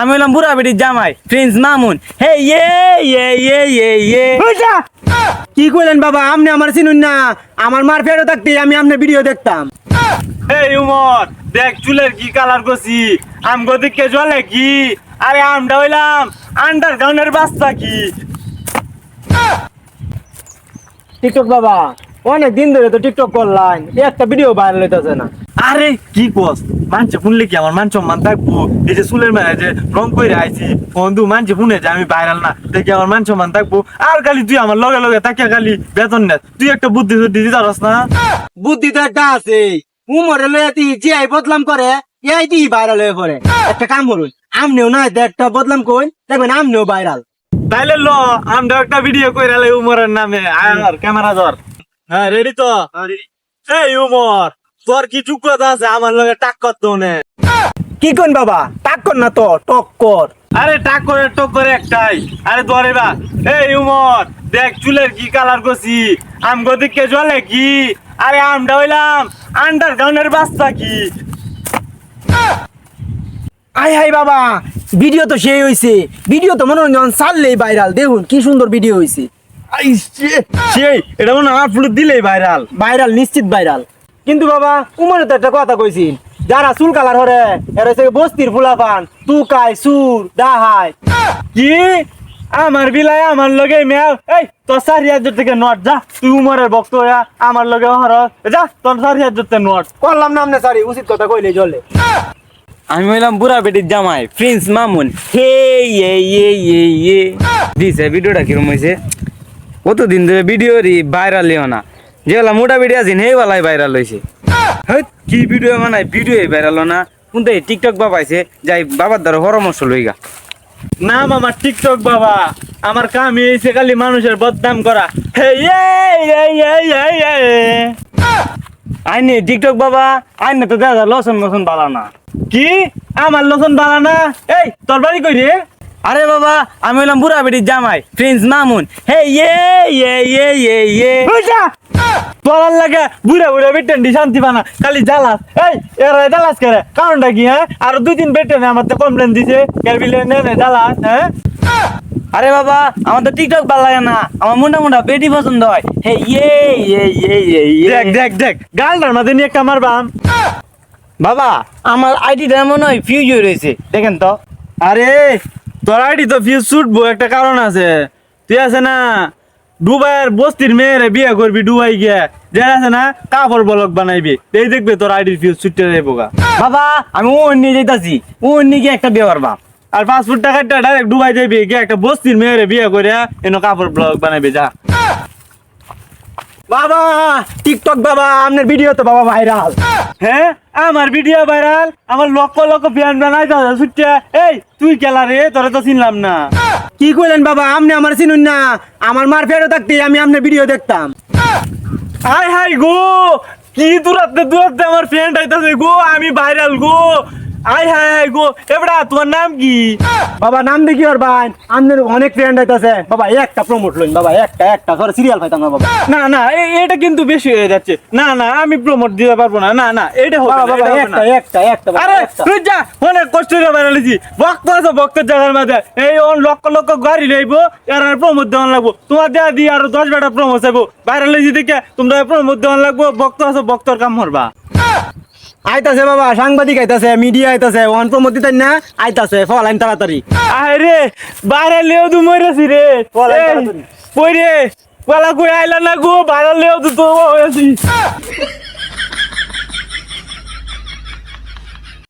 আমি হলাম বুড়া বেটির জামাই প্রিন্স মামুন। হে ইয়ে ইয়ে ইয়ে ইয়ে ইয়ে ওইটা! কি কইলেন বাবা আপনি আমার চিনুন না। আমার মার ফেরত থাকতে আমি আপনার ভিডিও দেখতাম। এই উমর দেখ চুলের কি কালার করছি? আম গদিকে জলে কি? আরে আমটা হইলাম আন্ডারগ্রাউন্ডের বাস্তা কি? টিকটক বাবা অনেক দিন ধরে তো টিকটক করলাম একটা ভিডিও ভাইরাল হইতেছে না। আরে কি কস? মানছে শুনলে কি আমার মান সম্মান থাকব? এই যে চুলের মেলা যে রং করে আইছি বন্ধু মানছে শুনে যে আমি ভাইরাল না দেখি আমার মান সম্মান থাকব। আর খালি তুই আমার লগে লগে তাকিয়া খালি বেতন নেস তুই একটা বুদ্ধি সুদ্ধি দিতে না? বুদ্ধি তো একটা আছে। উমরে লয়াতি যে আই বদলাম করে এই দি ভাইরাল হয়ে পড়ে। একটা কাম করুন আমনেও না একটা বদলাম কই দেখবেন আমনেও ভাইরাল তাইলে ল আমরা একটা ভিডিও কইরা লাই উমরের নামে। আর ক্যামেরা ধর। হ্যাঁ রেডি তো? এই উমর! তোর কি কথা আছে? আমার লগে টাক করতো নে। কি কোন বাবা? টাক কর না তো টক কর। আরে টাক করে টক করে একটাই। আরে ধরে বা এই উমর দেখ চুলের কি কালার করছি? আম গদিকে জলে কি আরে আমটা হইলাম আন্ডারগ্রাউন্ডের বাচ্চা কি? আই হাই বাবা ভিডিও তো সেই হইছে। ভিডিও তো মনোরঞ্জন চাললেই ভাইরাল দেখুন কি সুন্দর ভিডিও হইছে। সেই এটা মনে হয় আপলোড দিলেই ভাইরাল ভাইরাল নিশ্চিত ভাইরাল কিন্তু বাবা উমরে তো একটা কথা কইছিন যারা চুল কালার হরে এরা হচ্ছে বস্তির ফুলা পান তুকাই সুর দাহাই। কি? আমার বিলায় আমার লগে মেয়াও এই তোর চারি হাজার থেকে নট যা। তুই উমরের ভক্ত হইয়া আমার লগে হর। যা তোর চারি হাজার থেকে নট। করলাম না আমনে সারি উচিত কথা কইলে চলে আমি হইলাম বুড়া বেটির জামাই প্রিন্স মামুন। হে ইয়ে ইয়ে ইয়ে ইয়ে দিছে ভিডিওটা কিরম হয়েছে কতদিন ধরে ভিডিও রি ভাইরাল না। যেগুলা মোটা ভিডিও আছেন সেই বেলায় ভাইরাল হয়েছে কি ভিডিও বানাই ভিডিও ভাইরাল না। এই টিকটক বাবাইছে যাই বাবার দ্বারা পরামর্শ লইগা। না মামা টিকটক বাবা। আমার কাম হয়েছে খালি মানুষের বদনাম করা। আইনি টিকটক বাবা আইনে তো দাদা লসন মসন বালা না। কি? আমার লসন বালা না? এই তোর বাড়ি কই রে? আরে বাবা আমি হলাম বুড়া বেটির জামাই প্রিন্স মামুন। হে ইয়ে ইয়ে ইয়ে ইয়ে ইয়ে তোরার লাগে বুড়া বুড়া বেটেন দি শান্তি পানা খালি জ্বালাস। এই এরা জ্বালাস করে? কারণটা কি হ্যাঁ? আর দুই দিন বেটেন আমার তো কমপ্লেন দিছে। কেবিলে নে নে জ্বালাস হ্যাঁ? আরে বাবা আমার তো টিকটক ভালো লাগে না। আমার মুন্ডা মুন্ডা বেটি পছন্দ হয়। হে ইয়ে ইয়ে ইয়ে ইয়ে দেখ দেখ দেখ গালটার মাঝে নিয়ে একটা মারবাম বাবা আমার আইডিটা মনে হয় ফিউজ হয়ে রয়েছে। দেখেন তো। আরে তোর আইডি তো ফিউজ ছুটবো একটা কারণ আছে। তুই আছে না ডুবাইয়ের বস্তির মেয়েরে বিয়ে করবি ডুবাই গিয়ে যে আছে না কাপড় বলক বানাইবি। এই দেখবে তোর আইডির ফিউজ ছুটতে যাইবো গা। বাবা আমি ও অন্য যাইতাছি। ও অন্য গিয়ে একটা বিয়ে করবা। আর পাঁচ ফুট টাকাটা ডাইরেক্ট ডুবাই যাবি গিয়ে একটা বস্তির মেয়েরে বিয়ে করে এনে কাপড় ব্লগ বানাইবি যা। বাবা, টিকটক বাবা, আপনার ভিডিও তো বাবা ভাইরাল হ্যাঁ? আমার ভিডিও ভাইরাল আমার লক্ষ লক্ষ ফ্যান বানাই দাদা ছুটে এই, তুই কেলা রে, তোরা তো চিনলাম না। কি কইলেন বাবা, আপনি আমার চিনুন না। আমার মার ফেরত থাকতে আমি আপনার ভিডিও দেখতাম। হাই হাই গো, কি দূরাতে দূরাতে আমার ফ্রেন্ড আইতাছে গো, আমি ভাইরাল গো। হাই হাই গো। এবড়া তোমার নাম কি? বাবা নাম দেখি আর ভাই। আপনার অনেক ফ্রেন্ড আইতাছে। বাবা একটা প্রমোট লইন বাবা একটা একটা। ধর সিরিয়াল পাইতাম না বাবা। না না এটা কিন্তু বেশি হয়ে যাচ্ছে। না না আমি প্রমোট দিতে পারব না। না না এটা হবে বাবা না, বাবা একটা একটা একটা আরে তুই যা অনেক কষ্ট করে বেড়ালিছি। ভক্ত আছে ভক্তের জায়গার মাঝে এই ওন লক্ষ লক্ষ গাড়ি লইবো এর আর প্রমোদ দেওয়ান লাগবো। তোমার দেয়া দিয়ে আরও দশ বেটা প্রমোদ চাইব। বাইরে লইছি দেখে তোমরা প্রমোদ দেওয়ান লাগবো। ভক্ত আছে ভক্তর কাম করবা। আইতাছে বাবা সাংবাদিক আইতাছে মিডিয়া আইতাছে ওয়ান প্রমোট দিতেন না আইতাছে ফল আইন তাড়াতাড়ি। আরে বাইরে লেও দু মরেছি রে। ফল রে পালা কই আইলা না গো বাইরে লেও দু তো হয়েছি